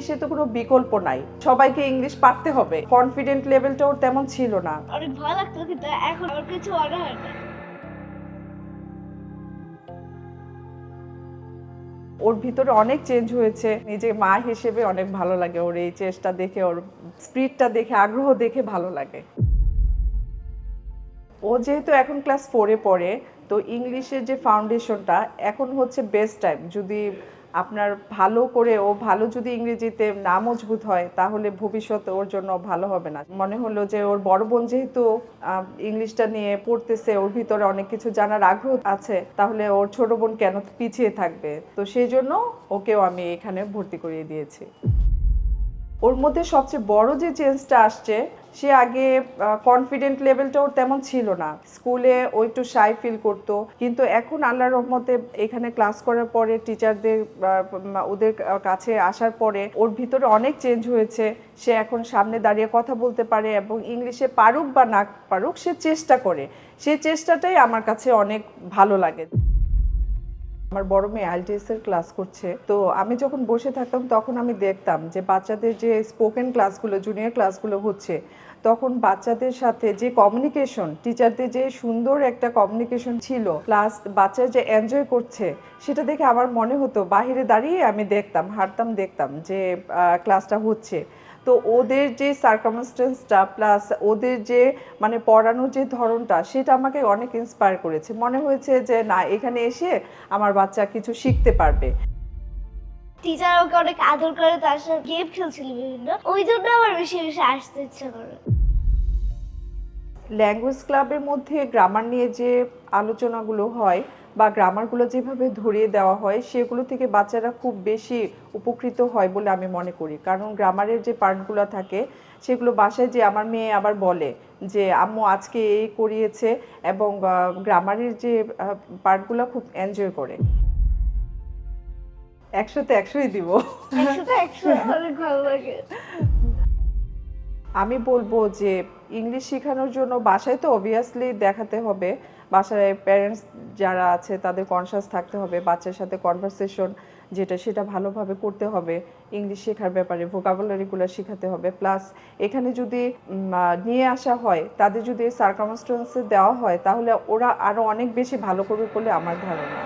ইংলিশে তো কোনো বিকল্প নাই। সবাইকে ইংলিশ পারতে হবে। কনফিডেন্ট লেভেলটা ওর তেমন ছিল না। অনেক ভয় লাগতো কিন্তু এখন আমার কিছু মনে হয় না। ওর ভিতরে অনেক চেঞ্জ হয়েছে। নিজে মা হিসেবে অনেক ভালো লাগে ওর এই চেষ্টা দেখে ওর স্পিডটা দেখে আগ্রহ দেখে ভালো লাগে। ও যেহেতু এখন ক্লাস ফোরে পড়ে তো ইংলিশের যে ফাউন্ডেশনটা এখন হচ্ছে বেস্ট টাইম যদি আপনার ভালো করে ও ভালো যদি ইংরেজিতে না মজবুত হয়, তাহলে ভবিষ্যৎ ওর জন্য ভালো হবে না। মনে হলো যে ওর বড় বোন যেহেতু ইংলিশটা নিয়ে পড়তেছে, ওর ভিতরে অনেক কিছু জানার আগ্রহ আছে, তাহলে ওর ছোট বোন কেন পিছিয়ে থাকবে? তো সেই জন্য ওকেও আমি এখানে ভর্তি করিয়ে দিয়েছি। ওর মধ্যে সবচেয়ে বড় যে চেঞ্জটা আসছে, সে আগে কনফিডেন্ট লেভেলটা ওর তেমন ছিল না। স্কুলে ও একটু শাই ফিল করতো। কিন্তু এখন আল্লাহর রহমতে এখানে ক্লাস করার পরে টিচারদের ওদের কাছে আসার পরে ওর ভিতরে অনেক চেঞ্জ হয়েছে। সে এখন সামনে দাঁড়িয়ে কথা বলতে পারে এবং ইংলিশে পারুক বা না পারুক, সে চেষ্টা করে। সেই চেষ্টাটাই আমার কাছে অনেক ভালো লাগে। আমার বড় মেয়ে আইএলটিএস এর ক্লাস করছে। তো আমি যখন বসে থাকতাম, তখন আমি দেখতাম যে বাচ্চাদের যে স্পোকেন ক্লাসগুলো জুনিয়র ক্লাসগুলো হচ্ছে, তখন বাচ্চাদের সাথে যে কমিউনিকেশন টিচারদের যে সুন্দর একটা কমিউনিকেশন ছিল প্লাস বাচ্চা যে এনজয় করছে, সেটা দেখে আমার মনে হতো বাইরে দাঁড়িয়ে আমি দেখতাম, হাঁটতাম, দেখতাম যে ক্লাসটা হচ্ছে। তো ওদের যে সার্কামস্টেন্সটা প্লাস ওদের যে মানে পড়ানোর যে ধরনটা, সেটা আমাকে অনেক ইন্সপায়ার করেছে। মনে হয়েছে যে, না, এখানে এসে আমার বাচ্চা কিছু শিখতে পারবে। টিচার ওকে অনেক আদর করে, তার সাথে গেম খেলছিল বিভিন্ন। ওই জন্য আমার বেশি বেশি আসতে ইচ্ছা করে। ল্যাঙ্গুয়েজ ক্লাবের মধ্যে গ্রামার নিয়ে যে আলোচনাগুলো হয় বা গ্রামারগুলো যেভাবে ধরিয়ে দেওয়া হয় সেগুলো থেকে বাচ্চারা খুব বেশি উপকৃত হয় বলে আমি মনে করি। কারণ গ্রামারের যে পার্টগুলো থাকে সেগুলো বাসায় যে আমার মেয়ে আবার বলে যে আম্মু আজকে এই করিয়েছে এবং গ্রামারের যে পার্টগুলো খুব এনজয় করে। একশোতে একশোই দিব। আমি বলব যে ইংলিশ শেখানোর জন্য বাসায় তো অবভিয়াসলি দেখাতে হবে। বাসায় প্যারেন্টস যারা আছে তাদের কনসাস থাকতে হবে, বাচ্চার সাথে কনভারসেশন যেটা সেটা ভালোভাবে করতে হবে, ইংলিশ শেখার ব্যাপারে ভোকাবুলারিগুলো শেখাতে হবে। প্লাস এখানে যদি নিয়ে আসা হয়, তাদের যদি সার্কামস্টেন্সে দেওয়া হয়, তাহলে ওরা আরও অনেক বেশি ভালো করবে বলে আমার ধারণা।